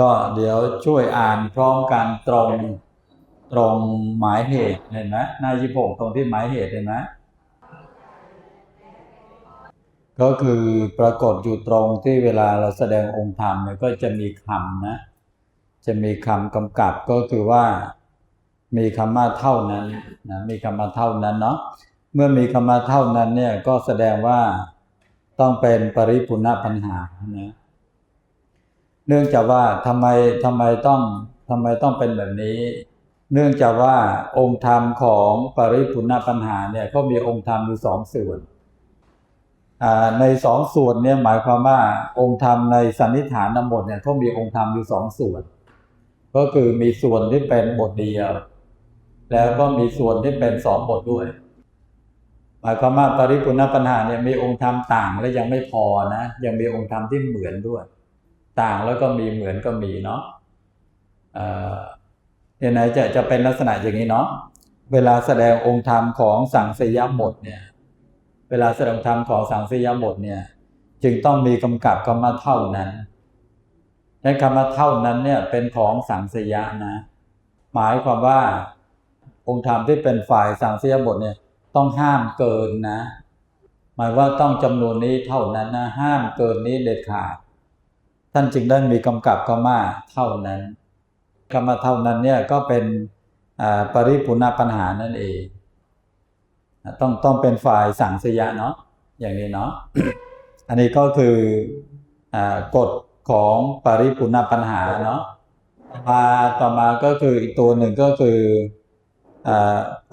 ก็เดี๋ยวช่วยอ่านพร้อมกันตรงตรงหมายเหตุเห็นไหมหน้ายี่หกตรงที่หมายเหตุเห็นไหมก็คือปรากฏอยู่ตรงที่เวลาเราแสดงองค์ธรรมเนี่ยก็จะมีคำนะ จะมีคำกำกับก็คือว่ามีคำว่าเท่านั้นนะมีคำว่าเท่านั้นเนาะเมื่อมีคำว่าเท่านั้นเนี่ยก็แสดงว่าต้องเป็นปริปุณปัญหานะ เนื่องจากว่าทำไมทำไมต้องทำไมต้องเป็นแบบนี้ เนื่องจากว่าองค์ธรรมของปริปุณปัญหาเนี่ยก็มีองค์ธรรมอยู่สองส่วนในสองส่วนเนี่ยหมายความว่าองค์ธรรมในสันนิษฐานนบทเนี่ยเขามีองค์ธรรมอยู่สองส่วน ก็คือมีส่วนที่เป็นบทเดียว แล้วก็มีส่วนที่เป็นสองบทด้วย หมายความว่าปริปุณปัญหาเนี่ยมีองค์ธรรมต่างและยังไม่พอนะยังมีองค์ธรรมที่เหมือนด้วย ต่างแล้วก็มีเหมือนก็มีเนาะเนี่ยไหนจะจะเป็นลักษณะอย่างนี้เนาะเวลาแสดงองค์ธรรมของสังสยบทเนี่ย เวลาแสดงธรรมของสังสยบทเนี่ย จึงต้องมีกำกับคำว่าเท่านั้นใช้คำว่าเท่านั้นเนี่ยเป็นของสังสยะนะ หมายความว่าองค์ธรรมที่เป็นฝ่ายสังสยบทเนี่ยต้องห้ามเกินนะ หมายว่าต้องจำนวนนี้เท่านั้นนะห้ามเกินนี้เด็ดขาด ท่านจึงได้มีกำกับคำว่าเท่านั้นคำว่าเท่านั้นเนี่ยก็เป็นปริปุณปัญหานั่นเองต้องต้องเป็นฝ่ายสังสยะเนาะอย่างนี้เนาะอันนี้ก็คืออกฎของปริปุณปัญหาเนาะมาต่อมาก็คืออีกตัวหนึ่งก็คืออ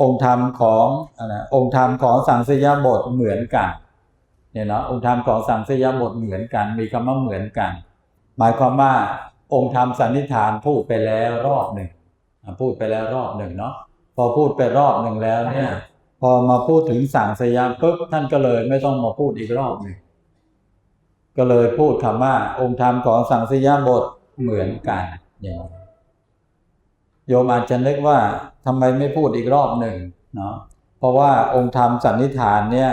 องค์ธรรมของอองค์ธรรมของสังสยบทเหมือนกันเนี่ยเนาะองค์ธรรมของสังสยบทเหมือนกัน มีคำว่าเหมือนกัน หมายความว่าองค์ธรรมสันนิษฐานพูดไปแล้วรอบหนึ่งอะพูดไปแล้วรอบหนึ่งเนาะพอพูดไปรอบหนึ่งแล้วเนี่ย พอมาพูดถึงสั่งสยามปุ๊บท่านก็เลยไม่ต้องมาพูดอีกรอบหนึ่งก็เลยพูดคำว่า องค์ธรรมของสังสยามบทเหมือนกันอย่างนี้โยมอาจจะนึกว่าทำไมไม่พูดอีกรอบหนึ่งเนาะเพราะว่าองค์ธรรมสันนิษฐานเนี่ย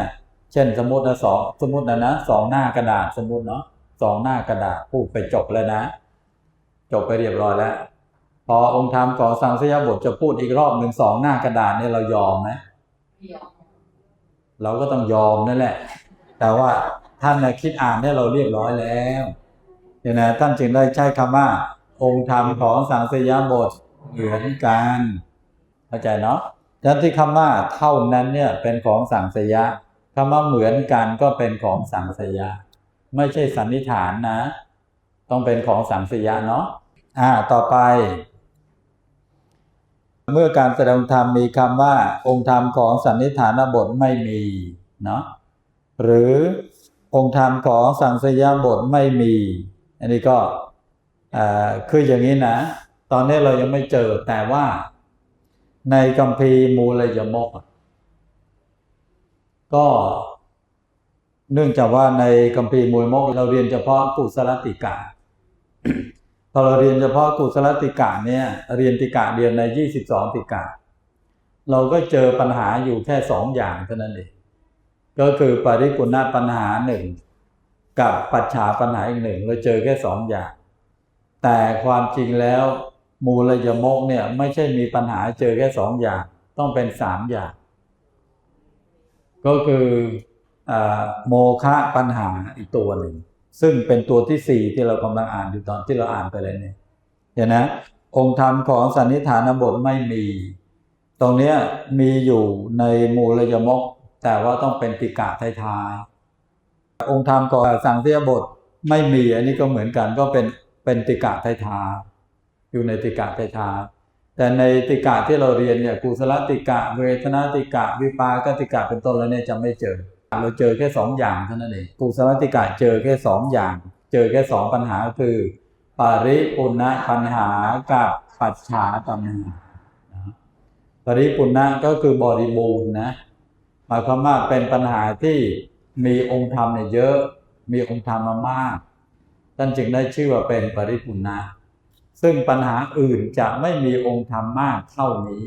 เช่นสมมตินะสองสมมตินะนะสองหน้ากระดาษสมมติเนาะ สองหน้ากระดาษพูดไปจบแล้วนะ จบไปเรียบร้อยแล้ว พอองค์ธรรมของสังสยบทจะพูดอีกรอบหนึ่งสองหน้ากระดาษเนี่ยเรายอมไหมเราก็ต้องยอมนั่นแหละ แต่ว่าท่านนะคิดอ่านเนี่ยเราเรียบร้อยแล้วเนี่ยนะท่านจึงได้ใช้คำว่า องค์ธรรมของสังสยบทเหมือนกันเข้าใจเนาะฉะนั้นที่คำว่าเท่านั้นเนี่ยเป็นของสังสยะคำว่าเหมือนกันก็เป็นของสังสยะ ไม่ใช่สันนิษฐานนะ ต้องเป็นของสังสยะเนาะอ่าต่อไป เมื่อการแสดงธรรมมีคำว่า องค์ธรรมของสันนิษฐานบทไม่มีเนาะหรือองค์ธรรมของสังสยบทไม่มี อันนี้ก็คืออย่างนี้นะ ตอนนี้เรายังไม่เจอแต่ว่าในกัมพีร์มูลยมกอะก็ เนื่องจากว่าในกัมพีร์มูลยมกเราเรียนเฉพาะกุศลติกาพอเราเรียนเฉพาะกุศลติกะเนี่ยเรียนติกะเรียนใน 22 ติกะ เราก็เจอปัญหาอยู่แค่สองอย่างเท่านั้นเองก็คือปริกุณปัญหาหนึ่งกับปัจฉาปัญหาอีกหนึ่งเราเจอแค่สองอย่าง แต่ความจริงแล้วมูลยมกเนี่ยไม่ใช่มีปัญหาเจอแค่สองอย่าง ต้องเป็นสามอย่าง ก็คือ โมฆะปัญหาอีกตัวหนึ่ง ซึ่งเป็นตัวที่สี่ที่เรากำลังอ่านอยู่ตอนที่เราอ่านไปเลยเนี่ยเห็นนะองค์ธรรมของสันนิฐานบทไม่มี ตรงนี้มีอยู่ในมูลยมก แต่ว่าต้องเป็นติกะท้ายๆองค์ธรรมของสังเสียบทไม่มีอันนี้ก็เหมือนกันก็เป็นเป็นติกะท้ายๆอยู่ในติกะท้ายๆแต่ในติกะที่เราเรียนเนี่ยกุศลติกะ เวทนาติกะ วิปากติกะเป็นต้นแล้วเนี่ยจะไม่เจอ เราเจอแค่สองอย่างเท่านั้นเองกุศลติกะเจอแค่สองอย่าง เจอแค่สองปัญหาคือปริปุณณปัญหากับปัจฉาปัญหาปริปุณณะก็คือบริบูรณ์นะหมายความว่าเป็นปัญหาที่มีองค์ธรรมเนี่ยเยอะมีองค์ธรรมมามากท่านจึงได้ชื่อว่าเป็นปริปุณณะซึ่งปัญหาอื่นจะไม่มีองค์ธรรมมากเท่านี้